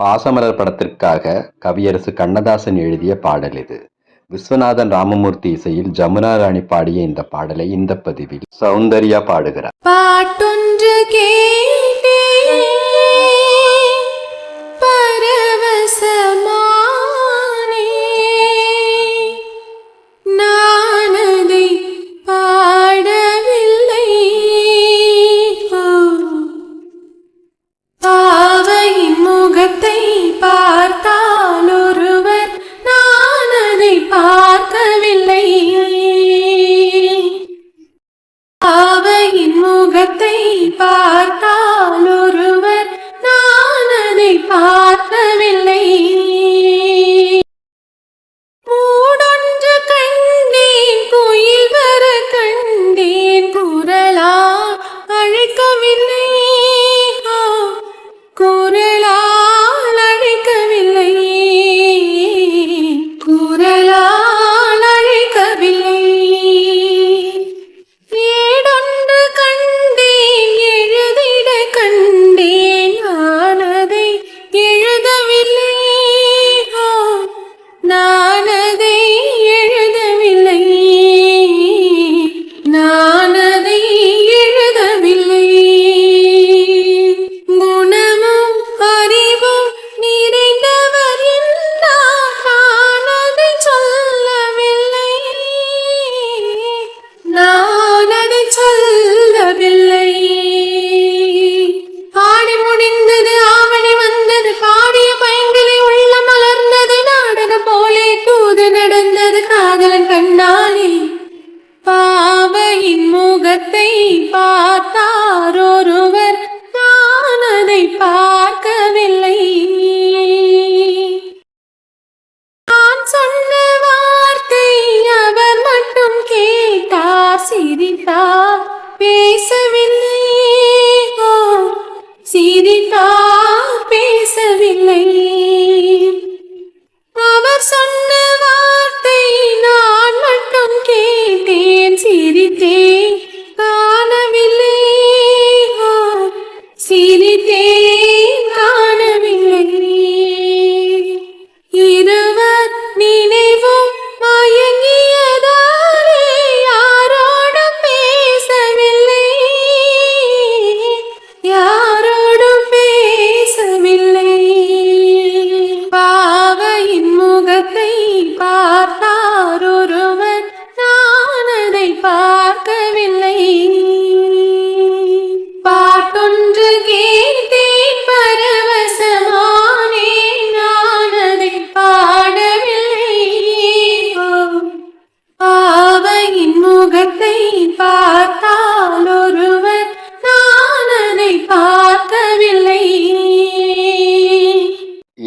பாசமலர் படத்திற்காக கவியரசு கண்ணதாசன் எழுதிய பாடல் இது. விஸ்வநாதன் ராமமூர்த்தி இசையில் ஜமுனா ராணி பாடிய இந்த பாடலை இந்த பதிவில் சௌந்தர்யா பாடுகிறார். பாட்டொன்று கே முகத்தை பார்த்தால் ஒரு পাই